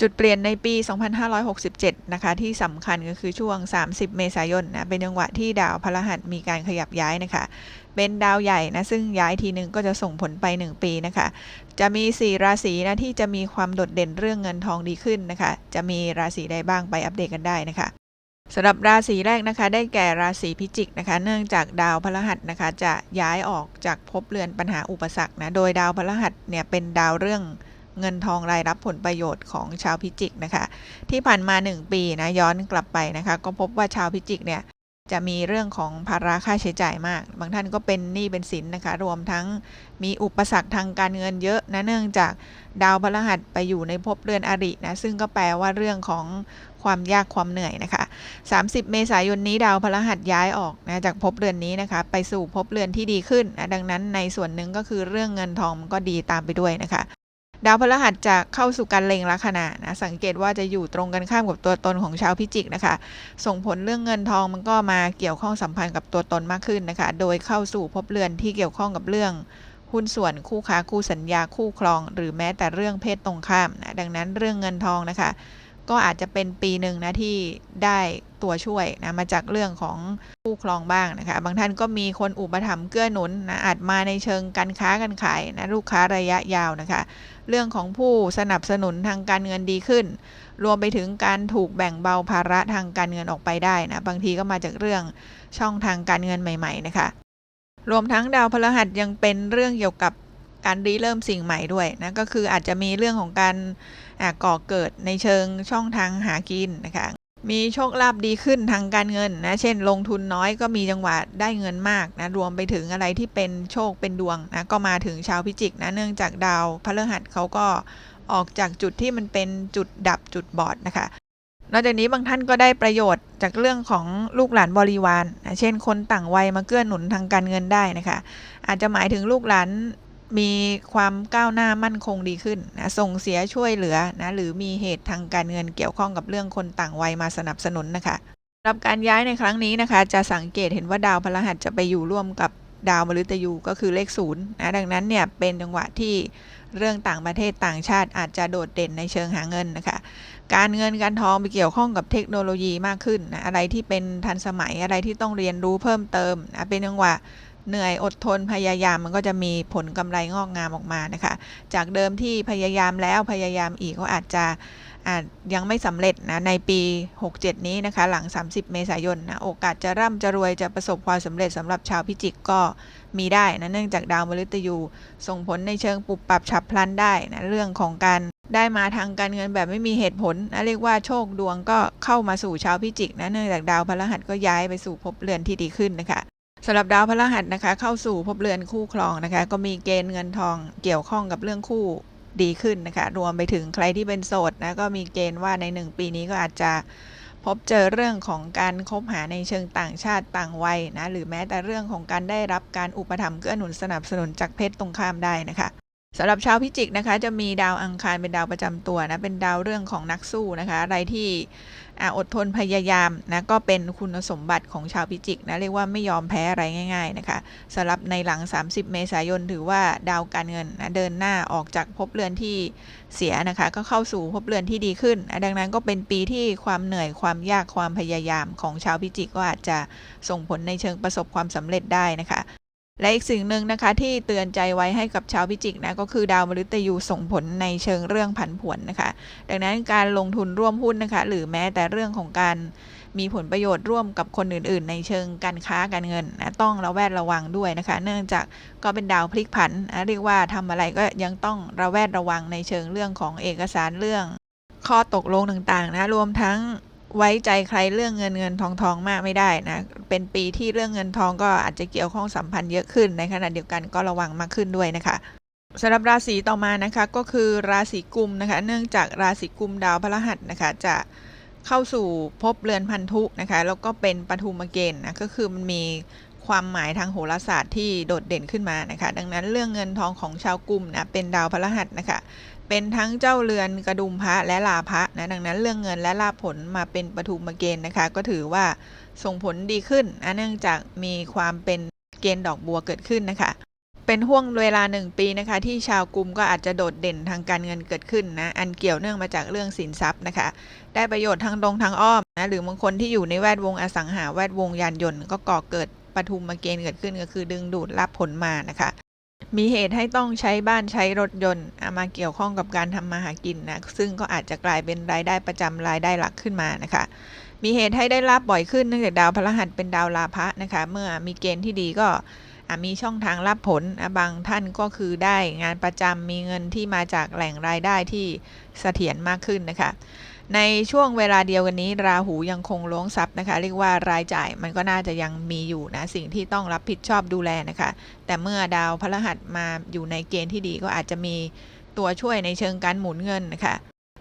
จุดเปลี่ยนในปี 2567 นะคะ ที่สำคัญก็คือช่วง 30 เมษายนนะ เป็นจังหวะที่ดาวพฤหัสมีการขยับย้ายนะคะ เป็นดาวใหญ่นะ ซึ่งย้ายทีหนึ่งก็จะส่งผลไป 1 ปีนะคะ จะมี 4 ราศีนะ ที่จะมีความโดดเด่นเรื่องเงินทองดีขึ้นนะคะ จะมีราศีใดบ้างไปอัปเดตกันได้นะคะสำหรับราศีแรกนะคะได้แก่ราศีพิจิกนะคะ เนื่องจากดาวพฤหัสนะคะ จะย้ายออกจากภพเรือนปัญหาอุปสรรคนะ โดยดาวพฤหัสเนี่ยเป็นดาวเรื่อง เงินทองรายรับผลประโยชน์ของชาวพิจิกนะคะ ที่ผ่านมา 1 ปีนะย้อนกลับไปนะคะ ก็พบว่าชาวพิจิกเนี่ยจะมีเรื่องของภาระค่าใช้จ่ายมาก บางท่านก็เป็นหนี้เป็นสินนะคะ รวมทั้งมีอุปสรรคทางการเงินเยอะนะเนื่องจากดาวพฤหัสไปอยู่ในภพเรือนอรินะซึ่งก็แปลว่าเรื่องของความยากความเหนื่อยนะคะ 30 เมษายนนี้ดาวพฤหัสย้ายออกนะจากภพเรือนนี้นะคะ ไปสู่ภพเรือนที่ดีขึ้นนะดังนั้นในส่วนหนึ่งก็คือเรื่องเงินทองมันก็ดีตามไปด้วยนะคะ ดาวพฤหัสจะเข้าสู่การเล็งลัคนานะสังเกตว่าจะอยู่ตรงกันข้ามกับตัวตนของชาวพิจิกนะคะ ส่งผลเรื่องเงินทองมันก็มาเกี่ยวข้องสัมพันธ์กับตัวตนมากขึ้นนะคะ โดยเข้าสู่ภพเรือนที่เกี่ยวข้องกับเรื่องหุ้นส่วนคู่ค้าคู่สัญญาคู่ครอง หรือแม้แต่เรื่องเพศตรงข้ามนะดังนั้นเรื่องเงินทองนะคะ ก็อาจจะเป็นปีหนึ่งนะที่ได้ตัวช่วยนะมาจากเรื่องของคู่ครองบ้างนะคะ บางท่านก็มีคนอุปถัมภ์เกื้อหนุนนะอาจมาในเชิงการค้าการขายนะลูกค้าระยะยาวนะคะ เรื่องของผู้สนับสนุนทางการเงินดีขึ้น รวมไปถึงการถูกแบ่งเบาภาระทางการเงินออกไปได้นะบางทีก็มาจากเรื่องช่องทางการเงินใหม่ ๆ นะคะ รวมทั้งดาวพฤหัสยังเป็นเรื่องเกี่ยวกับการริเริ่มสิ่งใหม่ด้วยนะก็คืออาจจะมีเรื่องของการ ก่อเกิดในเชิงช่องทางหากินนะคะมีโชคลาภดีขึ้นทางการเงินนะ เช่น ลงทุนน้อยก็มีจังหวะได้เงินมากนะ รวมไปถึงอะไรที่เป็นโชคเป็นดวงนะ ก็มาถึงชาวพิจิกนะ เนื่องจากดาวพฤหัสเขาก็ออกจากจุดที่มันเป็นจุดดับจุดบอดนะคะ นอกจากนี้บางท่านก็ได้ประโยชน์จากเรื่องของลูกหลานบริวารนะ เช่น คนต่างวัยมาเกื้อหนุนทางการเงินได้นะคะ อาจจะหมายถึงลูกหลาน มีความก้าวหน้ามั่นคงดีขึ้นนะส่งเสียช่วยเหลือนะหรือมีเหตุทางการเงินเกี่ยวข้องกับเรื่องคนต่างวัยมาสนับสนุนนะคะสำหรับการย้ายในครั้งนี้นะคะ จะสังเกตเห็นว่าดาวพฤหัสจะไปอยู่ร่วมกับดาวมฤตยูก็คือเลขศูนย์นะดังนั้นเนี่ยเป็นจังหวะที่เรื่องต่างประเทศต่างชาติอาจจะโดดเด่นในเชิงหาเงินนะคะ การเงินการทองไปเกี่ยวข้องกับเทคโนโลยีมากขึ้นนะอะไรที่เป็นทันสมัยอะไรที่ต้องเรียนรู้เพิ่มเติมนะเป็นจังหวะ เหนื่อยอดทนพยายามมันก็จะมีผลกำไรงอกงามออกมานะคะ จากเดิมที่พยายามแล้วพยายามอีกก็อาจจะอาจยังไม่สำเร็จนะในปี 67 นี้นะคะ หลัง 30 เมษายนนะโอกาสจะร่ำจะรวยจะประสบความสำเร็จสำหรับชาวพิจิกก็มีได้นะเนื่องจากดาวมฤตยูส่งผลในเชิงปรับปรับฉับพลันได้นะเรื่องของการได้มาทางการเงินแบบไม่มีเหตุผลนะเรียกว่าโชคดวงก็เข้ามาสู่ชาวพิจิกนะเนื่องจากดาวพฤหัสก็ย้ายไปสู่ภพเรือนที่ดีขึ้นนะคะ สำหรับดาวพฤหัสนะคะ เข้าสู่ภพเรือนคู่ครองนะคะ ก็มีเกณฑ์เงินทองเกี่ยวข้องกับเรื่องคู่ดีขึ้นนะคะ รวมไปถึงใครที่เป็นโสดนะก็มีเกณฑ์ว่าใน 1 ปีนี้ก็อาจจะพบเจอเรื่องของการคบหาในเชิงต่างชาติต่างวัยนะหรือแม้แต่เรื่องของการได้รับการอุปถัมภ์เกื้อหนุนสนับสนุนจากเพศตรงข้ามได้นะคะ สำหรับชาวพิจิกนะคะ จะมีดาวอังคารเป็นดาวประจำตัวนะ เป็นดาวเรื่องของนักสู้นะคะ อะไรที่อดทนพยายามนะ ก็เป็นคุณสมบัติของชาวพิจิกนะ เรียกว่าไม่ยอมแพ้อะไรง่าย ๆนะคะสำหรับในหลัง 30 เมษายนถือว่าดาวการเงินนะเดินหน้าออกจากภพเรือนที่เสียนะคะ ก็เข้าสู่ภพเรือนที่ดีขึ้นนะดังนั้นก็เป็นปีที่ความเหนื่อยความยากความพยายามของชาวพิจิกก็อาจจะส่งผลในเชิงประสบความสำเร็จได้นะคะ และอีกสิ่งหนึ่งนะคะที่เตือนใจไว้ให้กับชาวพิจิกนะก็คือดาวมฤตยูส่งผลในเชิงเรื่องผันผวนนะคะ ดังนั้นการลงทุนร่วมหุ้นนะคะ หรือแม้แต่เรื่องของการมีผลประโยชน์ร่วมกับคนอื่น ๆ ในเชิงการค้าการเงินนะต้องระแวดระวังด้วยนะคะ เนื่องจากก็เป็นดาวพลิกผันนะเรียกว่าทำอะไรก็ยังต้องระแวดระวังในเชิงเรื่องของเอกสารเรื่องข้อตกลงต่างๆนะรวมทั้ง ไว้ใจใครเรื่องเงินเงินทองทองมากไม่ได้นะ เป็นปีที่เรื่องเงินทองก็อาจจะเกี่ยวข้องสัมพันธ์เยอะขึ้น ในขณะเดียวกันก็ระวังมากขึ้นด้วยนะคะสำหรับราศีต่อมานะคะก็คือราศีกุมนะคะ เนื่องจากราศีกุมดาวพฤหัสนะคะ จะเข้าสู่ภพเรือนพันธุนะคะ แล้วก็เป็นปฐุมเกณฑ์นะก็คือมันมีความหมายทางโหราศาสตร์ที่โดดเด่นขึ้นมานะคะ ดังนั้นเรื่องเงินทองของชาวกุมนะเป็นดาวพฤหัสนะคะ เป็นทั้งเจ้าเรือนกระดุมพระและลาพระนะดังนั้นเรื่องเงินและลาผลมาเป็นปฐุมเกณฑ์นะคะ ก็ถือว่าส่งผลดีขึ้นนะเนื่องจากมีความเป็นเกณฑ์ดอกบัวเกิดขึ้นนะคะ เป็นห่วงเวลาหนึ่งปีนะคะ ที่ชาวกลุ่มก็อาจจะโดดเด่นทางการเงินเกิดขึ้นนะอันเกี่ยวเนื่องมาจากเรื่องสินทรัพย์นะคะ ได้ประโยชน์ทางตรงทางอ้อมนะหรือบางคนที่อยู่ในแวดวงอสังหาแวดวงยานยนต์ ก็ก่อเกิดปฐุมมเกณฑ์เกิดขึ้นก็คือดึงดูดรับผลมานะคะ มีเหตุให้ต้องใช้บ้านใช้รถยนต์อะมาเกี่ยวข้องกับการทำมาหากินนะซึ่งก็อาจจะกลายเป็นรายได้ประจำรายได้หลักขึ้นมานะคะ มีเหตุให้ได้รับบ่อยขึ้นเนื่องจากดาวพฤหัสเป็นดาวลาภะนะคะ เมื่อมีเกณฑ์ที่ดีก็มีช่องทางรับผลบางท่านก็คือได้งานประจำมีเงินที่มาจากแหล่งรายได้ที่เสถียรมากขึ้นนะคะ ในช่วงเวลาเดียวกันนี้ ราหูยังคงล้วงทรัพย์นะคะ เรียกว่ารายจ่ายมันก็น่าจะยังมีอยู่นะ สิ่งที่ต้องรับผิดชอบดูแลนะคะ แต่เมื่อดาวพฤหัสมาอยู่ในเกณฑ์ที่ดีก็อาจจะมีตัวช่วยในเชิงการหมุนเงินนะคะ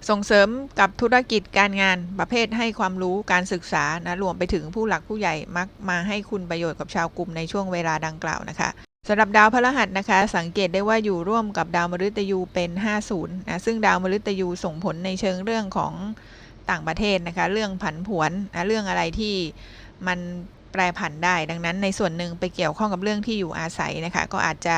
ส่งเสริมกับธุรกิจการงานประเภทให้ความรู้การศึกษานะรวมไปถึงผู้หลักผู้ใหญ่มักมาให้คุณประโยชน์กับชาวกลุ่มในช่วงเวลาดังกล่าวนะคะ สำหรับดาวพฤหัสนะคะ สังเกตได้ว่าอยู่ร่วมกับดาวมฤตยูเป็น 50นะซึ่งดาวมฤตยูส่งผลในเชิงเรื่องของต่างประเทศนะคะ เรื่องผันผวนนะเรื่องอะไรที่มันแปรผันได้ ดังนั้นในส่วนหนึ่งไปเกี่ยวข้องกับเรื่องที่อยู่อาศัยนะคะ ก็อาจจะ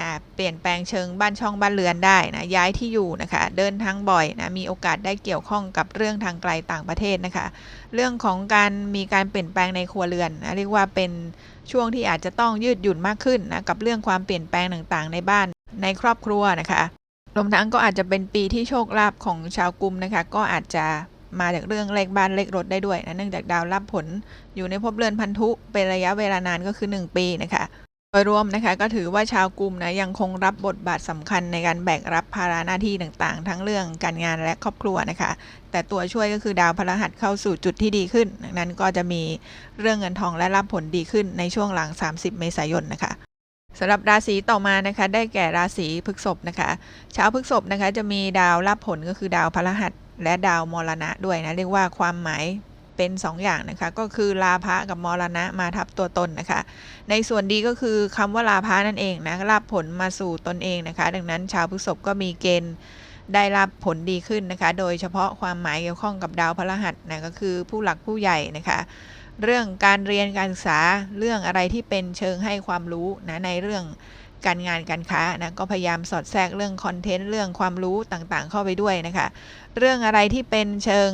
อ่าเปลี่ยนแปลงเชิงบ้านช่องบ้านเรือนได้นะย้ายที่อยู่นะคะ เดินทางบ่อยนะมีโอกาสได้เกี่ยวข้องกับเรื่องทางไกลต่างประเทศนะคะ เรื่องของการมีการเปลี่ยนแปลงในครัวเรือนนะเรียกว่าเป็น ช่วงที่อาจจะต้องยืดหยุ่นมากขึ้นนะกับเรื่องความเปลี่ยนแปลงต่างๆ ในบ้านในครอบครัวนะคะรวมทั้งก็อาจจะเป็นปีที่โชคลาภของชาวกลุ่มนะคะ ก็อาจจะมาจากเรื่องเลขบ้านเลขรถได้ด้วยนะเนื่องจากดาวรับผลอยู่ในภพเรือนพันธุเป็นระยะเวลานานก็คือ 1 ปีนะคะ ยรวมนะคะก็ถือว่าชาวกลุ่มนะยังคงรับบทบาทสำคัญในการแบกรับภาระหน้าที่ต่างๆ ทั้งเรื่องการงานและครอบครัวนะคะ แต่ตัวช่วยก็คือดาวพฤหัสเข้าสู่จุดที่ดีขึ้น ดังนั้นก็จะมีเรื่องเงินทองและรับผลดีขึ้นในช่วงหลัง 30 เมษายนนะคะสำหรับราศีต่อมานะคะได้แก่ราศีพฤษภนะคะชาวพฤษภนะคะจะมีดาวรับผลก็คือดาวพฤหัสและดาวมรณะด้วยนะเรียกว่าความหมาย เป็น 2 อย่างนะคะก็คือลาภะกับมรณะมาทับตัวตนนะคะ ในส่วนดีก็คือคำว่าลาภะนั่นเองนะรับผลมาสู่ตนเองนะคะ ดังนั้นชาวพฤษภก็มีเกณฑ์ได้รับผลดีขึ้นนะคะ โดยเฉพาะความหมายเกี่ยวข้องกับดาวพฤหัสนะก็คือผู้หลักผู้ใหญ่นะคะ เรื่องการเรียนการศึกษาเรื่องอะไรที่เป็นเชิงให้ความรู้นะในเรื่องการงานการค้านะก็พยายามสอดแทรกเรื่องคอนเทนต์เรื่องความรู้ต่างๆ เข้าไปด้วยนะคะ เรื่องอะไรที่เป็นเชิง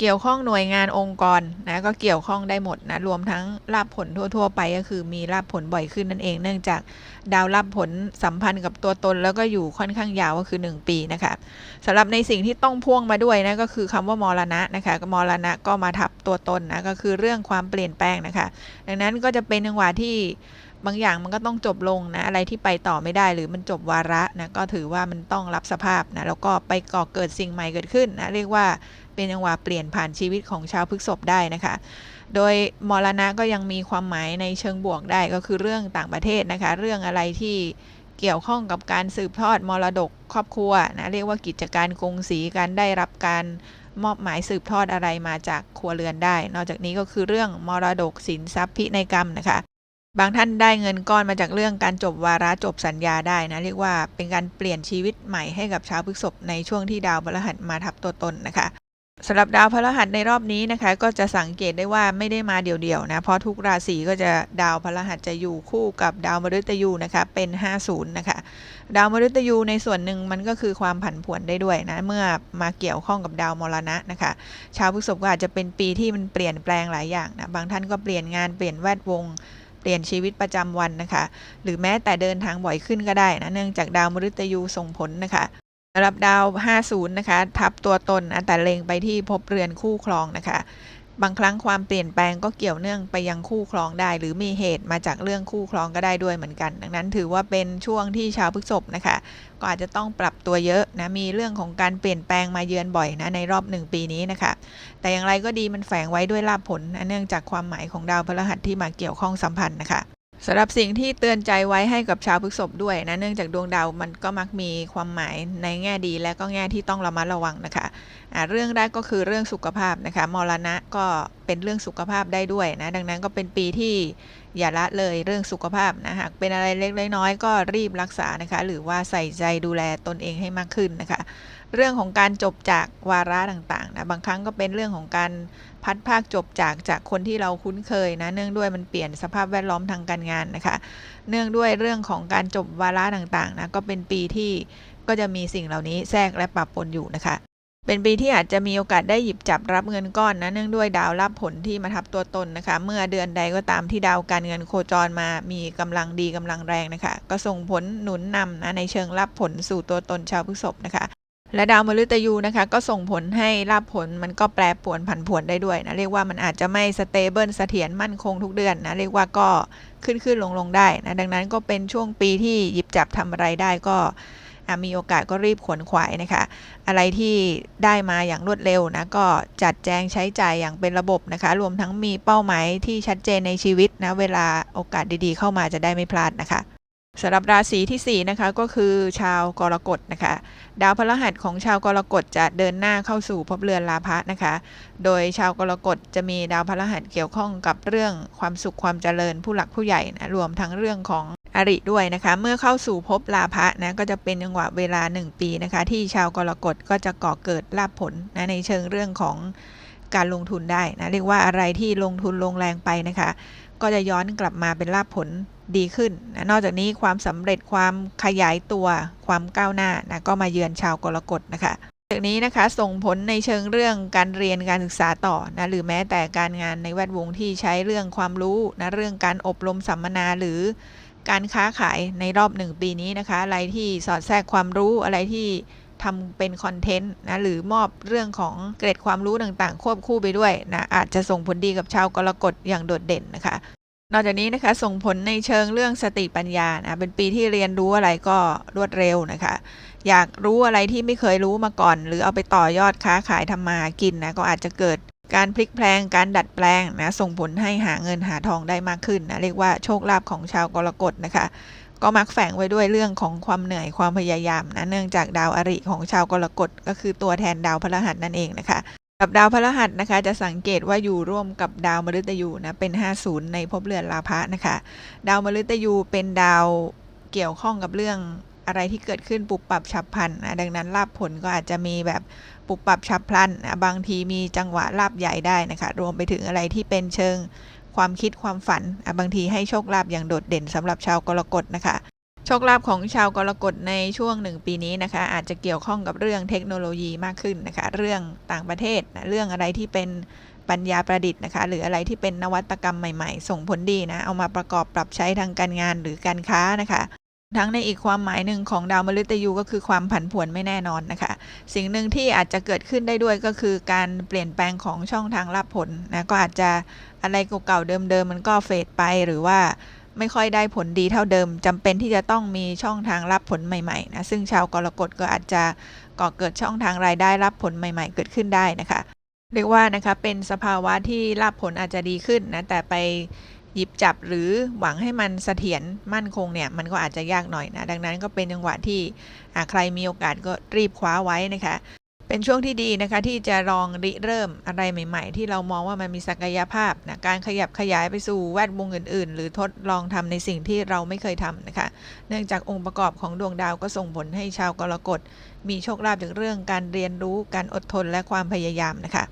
เกี่ยวข้องหน่วยงานองค์กรนะก็เกี่ยวข้องได้หมดนะรวมทั้งรับผลทั่ว ๆ ไปก็คือมีรับผลบ่อยขึ้นนั่นเอง เนื่องจากดาวรับผลสัมพันธ์กับตัวตน แล้วก็อยู่ค่อนข้างยาวก็คือ 1 ปีนะคะสำหรับในสิ่งที่ต้องพ่วงมาด้วยนะก็คือคำว่ามรณะนะคะมรณะก็มาทับตัวตนนะก็คือเรื่องความเปลี่ยนแปลงนะคะ ดังนั้นก็จะเป็นจังหวะที่บางอย่างมันก็ต้องจบลงนะอะไรที่ไปต่อไม่ได้หรือมันจบวาระนะก็ถือว่ามันต้องรับสภาพนะแล้วก็ไปก่อเกิดสิ่งใหม่เกิดขึ้นนะเรียกว่า เป็นจังหวะเปลี่ยนผ่านชีวิตของชาวพฤษภได้นะคะ โดยมรณะก็ยังมีความหมายในเชิงบวกได้ก็คือเรื่องต่างประเทศนะคะ เรื่องอะไรที่เกี่ยวข้องกับการสืบทอดมรดกครอบครัวนะเรียกว่ากิจการกงสีการได้รับการมอบหมายสืบทอดอะไรมาจากครัวเรือนได้ นอกจากนี้ก็คือเรื่องมรดกสินทรัพย์พินัยกรรมนะคะ บางท่านได้เงินก้อนมาจากเรื่องการจบวาระจบสัญญาได้นะ เรียกว่าเป็นการเปลี่ยนชีวิตใหม่ให้กับชาวพฤษภในช่วงที่ดาวพฤหัสมาทับตัวตนนะคะ สำหรับดาวพฤหัสในรอบนี้นะคะ ก็จะสังเกตได้ว่าไม่ได้มาเดี่ยวๆนะเพราะทุกราศีก็จะดาวพฤหัสจะอยู่คู่กับดาวมฤตยูนะคะเป็น 50 นะคะ ดาวมฤตยูในส่วนหนึ่งมันก็คือความผันผวนได้ด้วยนะเมื่อมาเกี่ยวข้องกับดาวมรณะนะคะ ชาวพฤษภก็อาจจะเป็นปีที่มันเปลี่ยนแปลงหลายอย่างนะบางท่านก็เปลี่ยนงานเปลี่ยนแวดวงเปลี่ยนชีวิตประจำวันนะคะ หรือแม้แต่เดินทางบ่อยขึ้นก็ได้นะ เนื่องจากดาวมฤตยูส่งผลนะคะ สำหรับดาว 50 นะคะ ทับตัวตนนะแต่เลงไปที่ภพเรือนคู่ครองนะคะ บางครั้งความเปลี่ยนแปลงก็เกี่ยวเนื่องไปยังคู่ครองได้ หรือมีเหตุมาจากเรื่องคู่ครองก็ได้ด้วยเหมือนกัน ดังนั้นถือว่าเป็นช่วงที่ชาวพฤษภนะคะ ก็อาจจะต้องปรับตัวเยอะนะ มีเรื่องของการเปลี่ยนแปลงมาเยือนบ่อยนะในรอบหนึ่งปีนี้นะคะ แต่อย่างไรก็ดีมันแฝงไว้ด้วยลาภผล เนื่องจากความหมายของดาวพฤหัสที่มาเกี่ยวข้องสัมพันธ์นะคะ สำหรับสิ่งที่เตือนใจไว้ให้กับชาวพฤษภด้วยนะ เนื่องจากดวงดาวมันก็มักมีความหมายในแง่ดีและก็แง่ที่ต้องระมัดระวังนะคะะเรื่องแรกก็คือเรื่องสุขภาพนะคะ มรณะก็เป็นเรื่องสุขภาพได้ด้วยนะ ดังนั้นก็เป็นปีที่อย่าละเลยเรื่องสุขภาพนะ หากเป็นอะไรเล็กน้อยก็รีบรักษานะคะ หรือว่าใส่ใจดูแลตนเองให้มากขึ้นนะคะ เรื่องของการจบจากวาระต่างๆนะบางครั้งก็เป็นเรื่องของการพัดภาคจบจากจากคนที่เราคุ้นเคยนะเนื่องด้วยมันเปลี่ยนสภาพแวดล้อมทางการงานนะคะ เนื่องด้วยเรื่องของการจบวาระต่างๆนะก็เป็นปีที่ก็จะมีสิ่งเหล่านี้แทรกและปรับปนอยู่นะคะ เป็นปีที่อาจจะมีโอกาสได้หยิบจับรับเงินก้อนนะเนื่องด้วยดาวรับผลที่มาทับตัวตนนะคะ เมื่อเดือนใดก็ตามที่ดาวการเงินโคจรมามีกำลังดีกำลังแรงนะคะ ก็ส่งผลหนุนนำนะในเชิงรับผลสู่ตัวตนชาวพฤษภนะคะ และดาวมฤตยูนะคะ ก็ส่งผลให้รับผลมันก็แปรปรวนผันผวนได้ด้วยนะ เรียกว่ามันอาจจะไม่สเตเบิลเสถียรมั่นคงทุกเดือนนะ เรียกว่าก็ขึ้นขึ้นลงลงได้นะ ดังนั้นก็เป็นช่วงปีที่หยิบจับทำอะไรได้ก็มีโอกาสก็รีบขวนขวายนะคะ อะไรที่ได้มาอย่างรวดเร็วนะ ก็จัดแจงใช้จ่ายอย่างเป็นระบบนะคะ รวมทั้งมีเป้าหมายที่ชัดเจนในชีวิตนะ เวลาโอกาสดีๆ เข้ามาจะได้ไม่พลาดนะคะ สำหรับราศีที่ 4 นะคะก็คือชาวกรกฎนะคะ ดาวพฤหัสของชาวกรกฎจะเดินหน้าเข้าสู่ภพเรือนลาภะนะคะ โดยชาวกรกฎจะมีดาวพฤหัสเกี่ยวข้องกับเรื่องความสุขความเจริญผู้หลักผู้ใหญ่นะรวมทั้งเรื่องของอริด้วยนะคะ เมื่อเข้าสู่ภพลาภะนะก็จะเป็นจังหวะเวลา 1 ปีนะคะ ที่ชาวกรกฎก็จะก่อเกิดลาภผลนะในเชิงเรื่องของการลงทุนได้นะเรียกว่าอะไรที่ลงทุนลงแรงไปนะคะ ก็จะย้อนกลับมาเป็นลาภผลดีขึ้นนะนอกจากนี้ความสำเร็จความขยายตัวความก้าวหน้านะก็มาเยือนชาวกรกฎนะคะจากนี้นะคะส่งผลในเชิงเรื่องการเรียนการศึกษาต่อนะหรือแม้แต่การงานในแวดวงที่ใช้เรื่องความรู้นะเรื่องการอบรมสัมมนาหรือการค้าขายในรอบหนึ่งปีนี้นะคะ อะไรที่สอดแทรกความรู้อะไรที่ ทำเป็นคอนเทนต์นะหรือมอบเรื่องของเกร็ดความรู้ต่างๆ ควบคู่ไปด้วยนะอาจจะส่งผลดีกับชาวกรกฎอย่างโดดเด่นนะคะ นอกจากนี้นะคะส่งผลในเชิงเรื่องสติปัญญานะเป็นปีที่เรียนรู้อะไรก็รวดเร็วนะคะ อยากรู้อะไรที่ไม่เคยรู้มาก่อน หรือเอาไปต่อยอดค้าขายทำมาหากินนะก็อาจจะเกิดการพลิกแพลง การดัดแปลงนะ ส่งผลให้หาเงินหาทองได้มากขึ้นนะ เรียกว่าโชคลาภของชาวกรกฎนะคะ ก็มักแฝงไว้ด้วยเรื่องของความเหนื่อยความพยายามนะเนื่องจากดาวอริของชาวกรกฎก็คือตัวแทนดาวพฤหัสนั่นเองนะคะกับดาวพฤหัสนะคะจะสังเกตว่าอยู่ร่วมกับดาวมฤตยูนะเป็น 50 ในภพเรือนลาภะนะคะ ดาวมฤตยูเป็นดาวเกี่ยวข้องกับเรื่องอะไรที่เกิดขึ้นปุบปรับฉับพลันนะดังนั้นลาบผลก็อาจจะมีแบบปุบปรับฉับพลันนะบางทีมีจังหวะลาบใหญ่ได้นะคะ รวมไปถึงอะไรที่เป็นเชิง ความคิดความฝันบางทีให้โชคลาภอย่างโดดเด่นสำหรับชาวกรกฎนะคะโชคลาภของชาวกรกฎในช่วงหนึ่งปีนี้นะคะ อาจจะเกี่ยวข้องกับเรื่องเทคโนโลยีมากขึ้นนะคะ เรื่องต่างประเทศนะเรื่องอะไรที่เป็นปัญญาประดิษฐ์นะคะ หรืออะไรที่เป็นนวัตกรรมใหม่ ๆ ส่งผลดีนะ เอามาประกอบปรับใช้ทางการงานหรือการค้านะคะ ทั้งในอีกความหมายหนึ่งของดาวมฤตยูก็คือความผันผวนไม่แน่นอนนะคะ สิ่งหนึ่งที่อาจจะเกิดขึ้นได้ด้วยก็คือการเปลี่ยนแปลงของช่องทางรับผลนะก็อาจจะอะไรเก่าๆเดิมๆมันก็เฟดไปหรือว่าไม่ค่อยได้ผลดีเท่าเดิมจำเป็นที่จะต้องมีช่องทางรับผลใหม่ๆนะซึ่งชาวกรกฎก็อาจจะก่อเกิดช่องทางรายได้รับผลใหม่ ๆ เกิดขึ้นได้นะคะเรียกว่านะคะเป็นสภาวะที่รับผลอาจจะดีขึ้นนะแต่ไป หยิบจับหรือหวังให้มันเสถียรมั่นคงเนี่ยมันก็อาจจะยากหน่อยนะ ดังนั้นก็เป็นจังหวะที่ใครมีโอกาสก็รีบคว้าไว้นะคะ เป็นช่วงที่ดีนะคะที่จะลองริเริ่มอะไรใหม่ ๆ ที่เรามองว่ามันมีศักยภาพนะการขยับขยายไปสู่แวดวงอื่น ๆ หรือทดลองทำในสิ่งที่เราไม่เคยทำนะคะ เนื่องจากองค์ประกอบของดวงดาวก็ส่งผลให้ชาวกรกฎมีโชคลาภจากเรื่องการเรียนรู้การอดทนและความพยายามนะคะ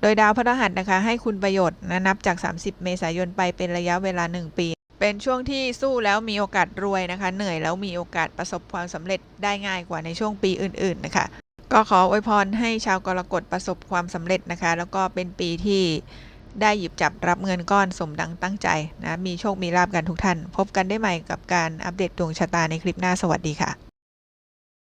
โดยดาวพฤหัสนะคะ ให้คุณประโยชน์นะนับจาก 30 เมษายนไปเป็นระยะเวลา 1 ปี เป็นช่วงที่สู้แล้วมีโอกาสรวยนะคะ เหนื่อยแล้วมีโอกาสประสบความสำเร็จได้ง่ายกว่าในช่วงปีอื่น ๆ นะคะ ก็ขออวยพรให้ชาวกรกฎประสบความสำเร็จนะคะ แล้วก็เป็นปีที่ได้หยิบจับรับเงินก้อนสมดังตั้งใจนะ มีโชคมีลาบกันทุกท่าน พบกันได้ใหม่กับการอัปเดตดวงชะตาในคลิปหน้าสวัสดีค่ะ